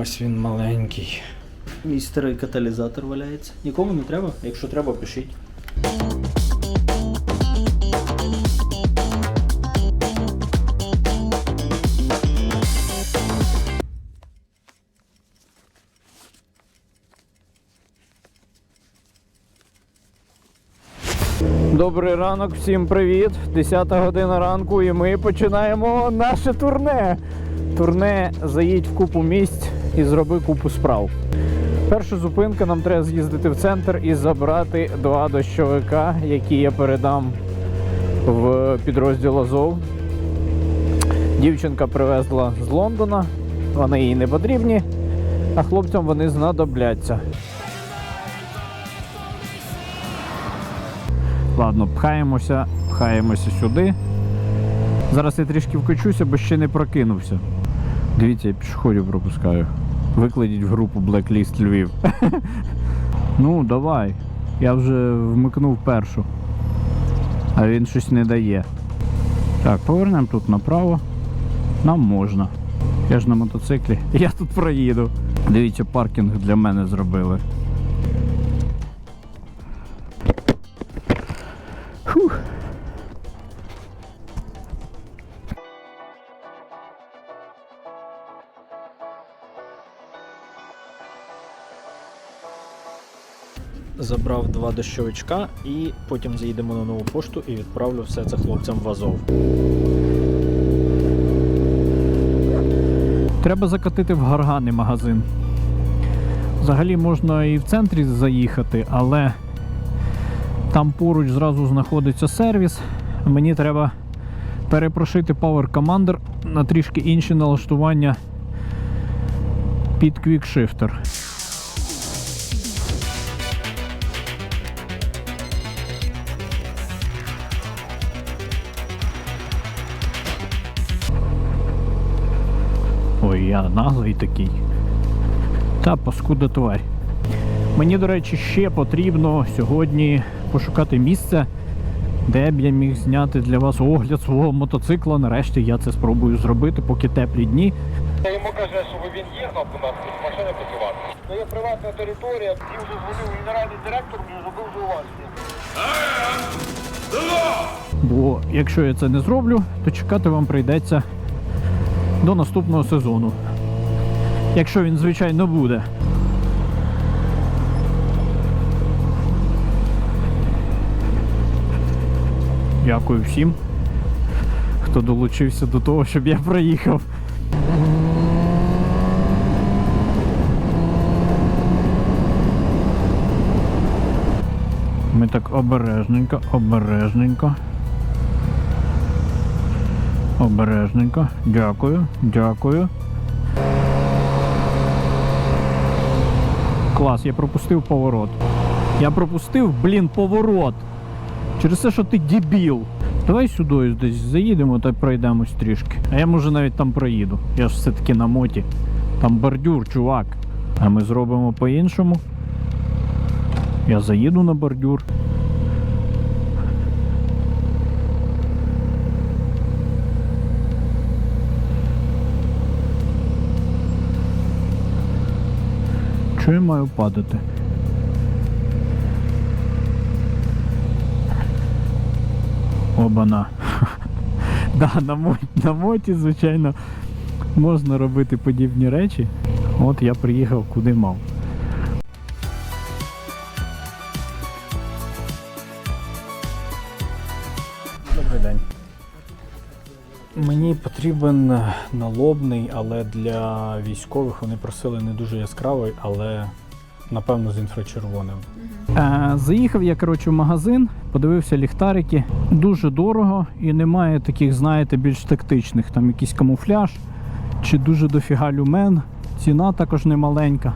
Ось він маленький. Мій старий каталізатор валяється. Нікому не треба. Якщо треба, пишіть. Добрий ранок, всім привіт! 10 година ранку і ми починаємо наше турне. Турне заїдь в купу місць і зроби купу справ. Перша зупинка нам треба з'їздити в центр і забрати два дощовика, які я передам в підрозділ Азов. Дівчинка привезла з Лондона, вони їй не потрібні, а хлопцям вони знадобляться. Ладно, пхаємося, пхаємося сюди. Зараз я трішки вкочуся, бо ще не прокинувся. Дивіться, я пішоходів пропускаю. Викладіть в групу Blacklist Львів. ну, давай. Я вже вмикнув першу. А він щось не дає. Так, повернемо тут направо. Нам можна. Я ж на мотоциклі. Я тут проїду. Дивіться, паркінг для мене зробили. Забрав два дощовичка і потім заїдемо на нову пошту і відправлю все це хлопцям в Азов. Треба закатити в гарганий магазин. Взагалі можна і в центрі заїхати, але там поруч зразу знаходиться сервіс. Мені треба перепрошити Power Commander на трішки інші налаштування під QuickShifter. Я наглий такий. Та паскуда тварь. Мені, до речі, ще потрібно сьогодні пошукати місце, де б я міг зняти для вас огляд свого мотоцикла. Нарешті я це спробую зробити, поки теплі дні. Я йому каже, щоб він їхав до нас, тут машина працювати. Це є приватна територія, всі вже дзвонив генеральний директор, мені зробив зауваження. Бо якщо я це не зроблю, то чекати вам прийдеться до наступного сезону. Якщо він, звичайно, буде. Дякую всім, хто долучився до того, щоб я проїхав. Ми так обережненько, обережненько. Обережненько. Дякую, дякую. Клас, я пропустив поворот. Я пропустив, блін, поворот. Через те, що ти дебіл. Давай сюди десь заїдемо та пройдемось трішки. А я може навіть там проїду. Я ж все-таки на моті. Там бордюр, чувак. А ми зробимо по-іншому. Я заїду на бордюр. Чого я маю падати? Обана. да, на, мо... на моті, звичайно, можна робити подібні речі. От я приїхав куди мав. Добрий день. Мені потрібен налобний, але для військових вони просили не дуже яскравий, але напевно з інфрачервоним. Е, заїхав я коротше в магазин, подивився ліхтарики. Дуже дорого і немає таких, знаєте, більш тактичних. Там якийсь камуфляж чи дуже дофіга люмен. Ціна також немаленька.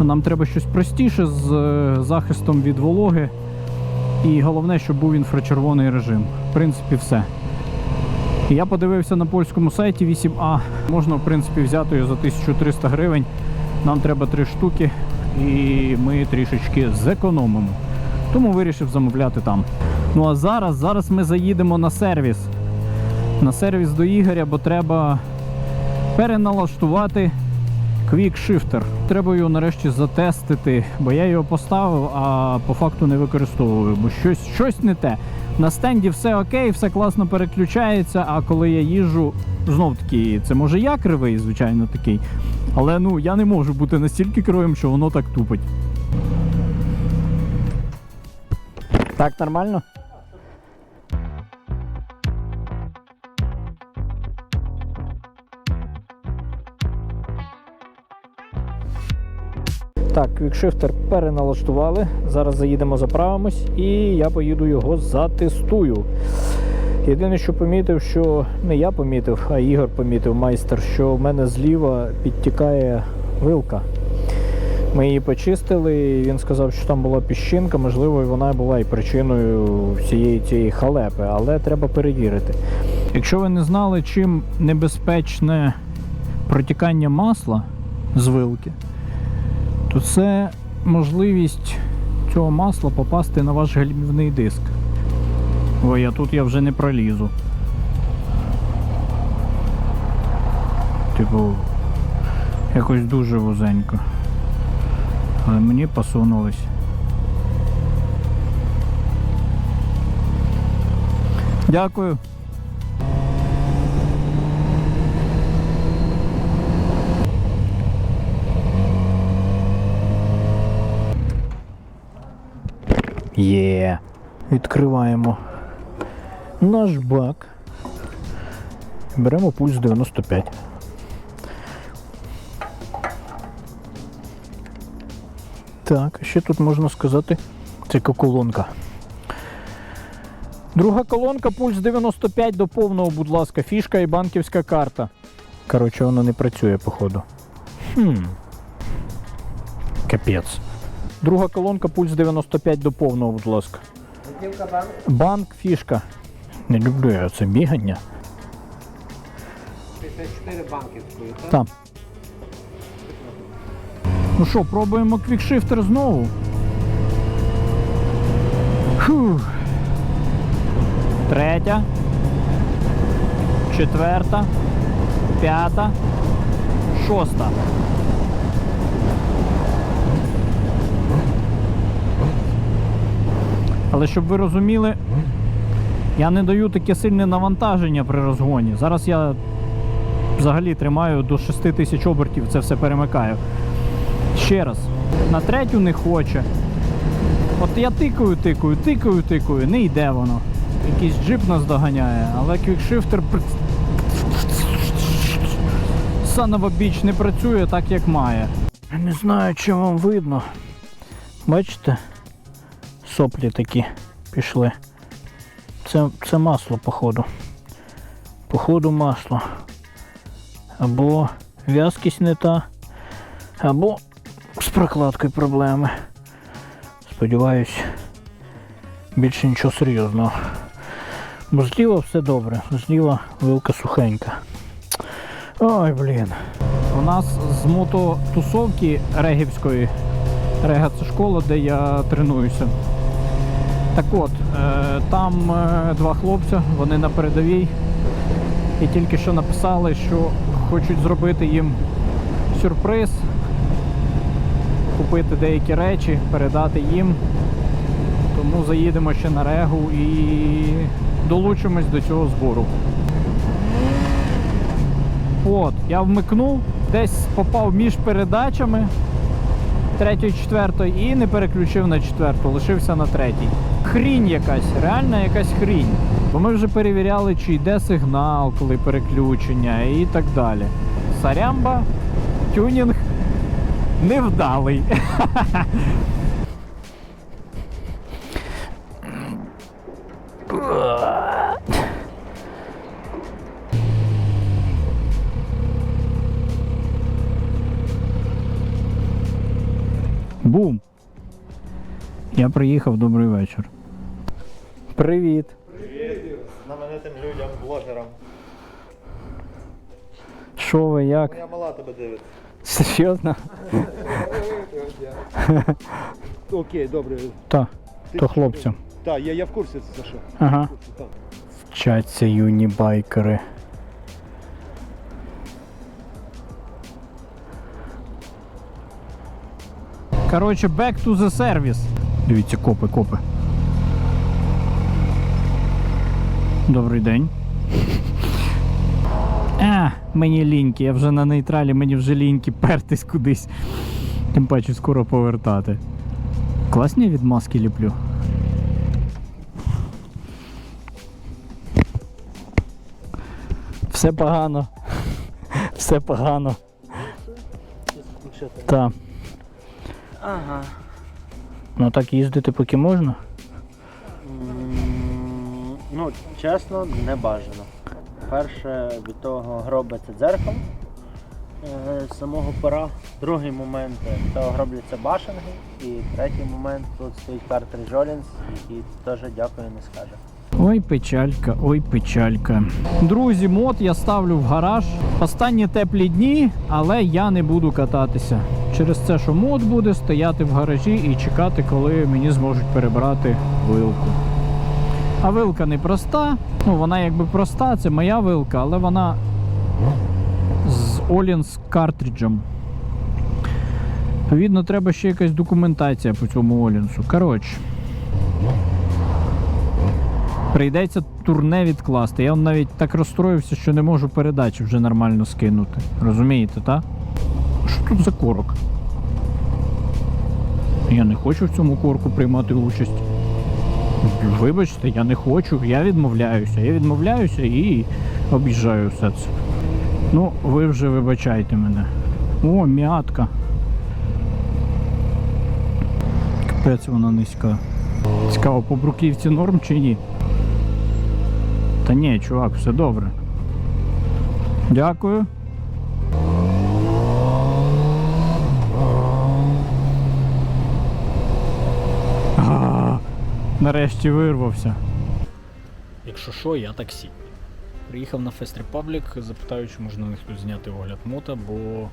Нам треба щось простіше з е, захистом від вологи. І головне, щоб був інфрачервоний режим. В принципі, все. Я подивився на польському сайті 8А. Можна, в принципі, взяти його за 1300 гривень. Нам треба три штуки, і ми трішечки зекономимо. Тому вирішив замовляти там. Ну а зараз, зараз ми заїдемо на сервіс. На сервіс до Ігоря, бо треба переналаштувати Quick Shifter. Треба його нарешті затестити, бо я його поставив, а по факту не використовую, бо щось, щось не те. На стенді все окей, все класно переключається, а коли я їжджу, знов таки, це може я кривий, звичайно, такий. Але ну я не можу бути настільки кривим, що воно так тупить. Так, нормально? Так, квікшифтер переналаштували. Зараз заїдемо заправимось і я поїду його затестую. Єдине, що помітив, що не я помітив, а Ігор помітив майстер, що в мене зліва підтікає вилка. Ми її почистили, і він сказав, що там була піщинка, можливо, вона була і причиною всієї цієї халепи, але треба перевірити. Якщо ви не знали, чим небезпечне протікання масла з вилки, то це можливість цього масла попасти на ваш гальмівний диск. Ой, а тут я вже не пролізу. Типу, якось дуже вузенько. Але мені посунулись. Дякую. Є. Відкриваємо наш бак. Беремо пульс 95. Так, ще тут можна сказати, це колонка. Друга колонка, пульс 95 до повного, будь ласка, фішка і банківська карта. Коротше, воно не працює, походу. Хм. Капець. Друга колонка, пульс 95 до повного, будь ласка. Банк, фішка. Не люблю я це бігання. 54 банківської, так? Там. Ну що, пробуємо квікшифтер знову. Фух. Третя. Четверта. П'ята. Шоста. Але щоб ви розуміли, я не даю таке сильне навантаження при розгоні. Зараз я взагалі тримаю до 6 тисяч обертів, це все перемикаю. Ще раз, на третю не хоче. От я тикаю, тикаю, тикаю, тикаю, не йде воно. Якийсь джип нас доганяє, але квікшифтер Санова біч не працює так, як має. Не знаю, чи вам видно. Бачите? Соплі такі пішли. Це, це масло, походу. Походу масло. Або в'язкість не та, або з прокладкою проблеми. Сподіваюсь, більше нічого серйозного. Бо зліва все добре, зліва вилка сухенька. Ой, блін. У нас з мототусовки регівської. Рега це школа, де я тренуюся. Так от, е, там е, два хлопця, вони на передовій. І тільки що написали, що хочуть зробити їм сюрприз, купити деякі речі, передати їм. Тому заїдемо ще на регу і долучимось до цього збору. От, я вмикнув, десь попав між передачами третьої, четвертої і не переключив на четверту, лишився на третій. Хрінь якась, реальна якась хрінь. Бо ми вже перевіряли, чи йде сигнал, коли переключення і так далі. Сарямба, тюнінг невдалий. Бум! Я приїхав, добрий вечір. Привіт. Знаменитим людям, блогерам. Що ви, як? Моя мала тебе дивиться. Серйозно? Окей, добре. Та, то хлопцям. Так, я, я в курсі це за що. Ага. Так. Вчаться юні байкери. Коротше, back to the service. Дивіться, копи, копи. Добрий день. А, мені ліньки, я вже на нейтралі, мені вже ліньки пертись кудись. Тим паче скоро повертати. Класні відмазки ліплю. Все погано. Все погано. Так. Ага. Ну так їздити поки можна. Ну, чесно, не бажано. Перше, від того гробиться дзеркало е, з самого пера. Другий момент е, того гробляться башенги. І третій момент тут стоїть Картер Жолінс, який теж дякую не скаже. Ой, печалька, ой, печалька. Друзі, мод я ставлю в гараж. Останні теплі дні, але я не буду кататися. Через це, що мод буде стояти в гаражі і чекати, коли мені зможуть перебрати вилку. А вилка не проста. Ну, вона якби проста, це моя вилка, але вона з Олінс картриджем. Відповідно, треба ще якась документація по цьому Олінсу. Коротше. Прийдеться турне відкласти. Я навіть так розстроївся, що не можу передачі вже нормально скинути. Розумієте, так? Що тут за корок? Я не хочу в цьому корку приймати участь. Вибачте, я не хочу, я відмовляюся. Я відмовляюся і об'їжджаю все це. Ну, ви вже вибачайте мене. О, м'ятка. Капець вона низька. Цікаво, по бруківці норм чи ні? Та ні, чувак, все добре. Дякую. Нарешті вирвався. Якщо що, я таксі. Приїхав на Fest Republic, запитаю, чи можна на них тут зняти огляд мота, бо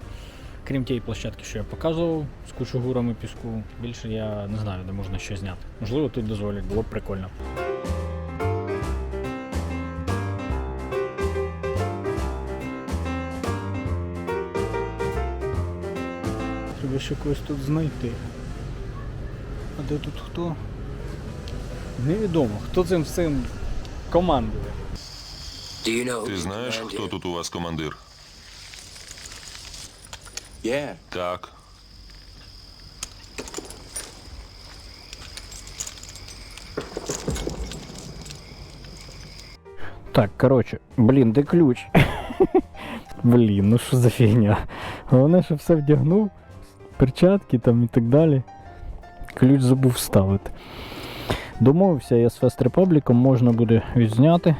крім тієї площадки, що я показував з кучугурами піску, більше я не знаю, де можна ще зняти. Можливо, тут дозволять, було б прикольно. Треба ще когось тут знайти. А де тут хто? Невідомо, хто цим всім командує. Ти знаєш, хто тут у вас командир? Yeah. Так. Так, коротше, блін, де ключ? блін, ну що за фігня? Головне, що все вдягнув, перчатки там і так далі. Ключ забув вставити. Домовився я з Fast Republic, можна буде відзняти.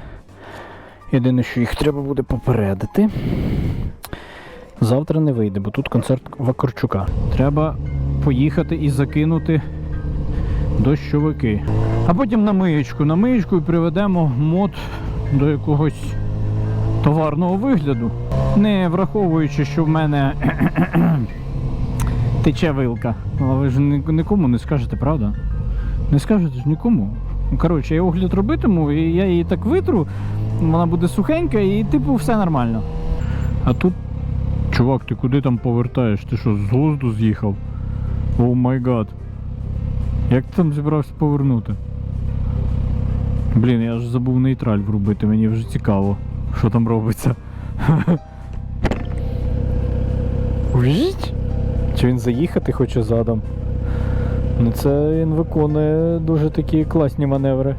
Єдине, що їх треба буде попередити. Завтра не вийде, бо тут концерт Вакарчука. Треба поїхати і закинути дощовики. А потім на миєчку. На миєчку і приведемо мод до якогось товарного вигляду. Не враховуючи, що в мене тече вилка. Але ви ж нікому не скажете, правда? Не скажете ж нікому. Коротше, я огляд робитиму, і я її так витру, вона буде сухенька і типу все нормально. А тут, чувак, ти куди там повертаєш? Ти що, з глузду з'їхав? О май гад. Як ти там зібрався повернути? Блін, я ж забув нейтраль врубити, мені вже цікаво, що там робиться. Чи він заїхати хоче задом? Ну це він виконує дуже такі класні маневри.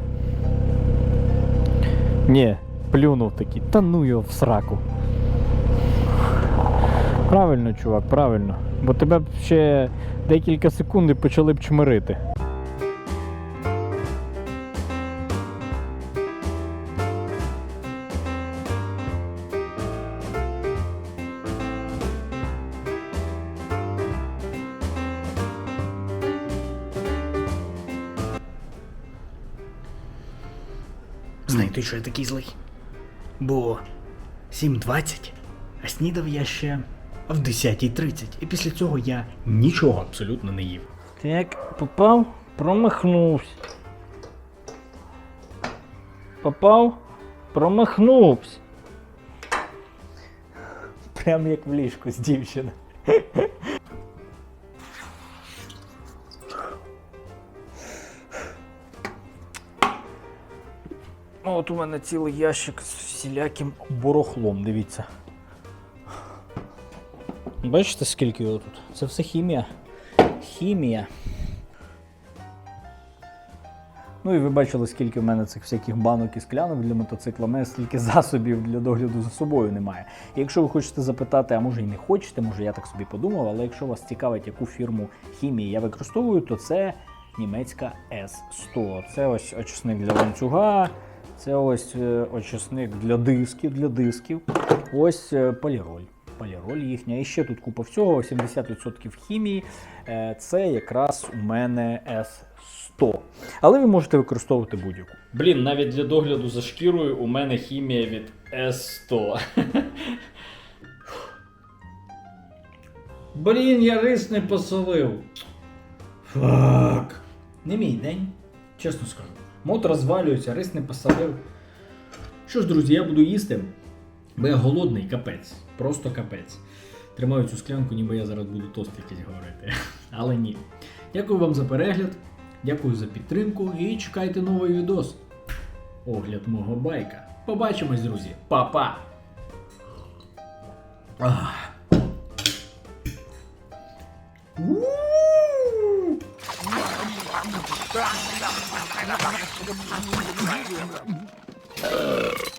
Ні, плюнув такий, та ну його в сраку. Правильно, чувак, правильно. Бо тебе б ще декілька секунд почали б чмирити. Що я такий злий? Бо 7.20, а снідав я ще в 10.30. І після цього я нічого абсолютно не їв. Ти як попав, промахнувся. Попав, промахнувся. Прям як в ліжку з дівчиною. У мене цілий ящик з всіляким борохлом, дивіться. Бачите, скільки його тут? Це все хімія. Хімія. Ну і ви бачили, скільки в мене цих всяких банок і склянок для мотоцикла. У мене стільки засобів для догляду за собою немає. І якщо ви хочете запитати, а може і не хочете, може я так собі подумав, але якщо вас цікавить, яку фірму хімії я використовую, то це німецька S100. Це ось очисник для ланцюга, це ось е, очисник для дисків, для дисків. Ось е, поліроль. Поліроль їхня. І ще тут купа всього, 70% хімії. Е, Це якраз у мене S100. Але ви можете використовувати будь-яку. Блін, навіть для догляду за шкірою у мене хімія від S100. Блін, я рис не посолив. Фак. Не мій день, чесно скажу. Мод розвалюється, рис не посолив. Що ж, друзі, я буду їсти, бо я голодний капець. Просто капець. Тримаю цю склянку, ніби я зараз буду тост якийсь говорити. Але ні. Дякую вам за перегляд, дякую за підтримку і чекайте новий відос. Огляд мого байка. Побачимось, друзі. Па-па! Ах. Ugh.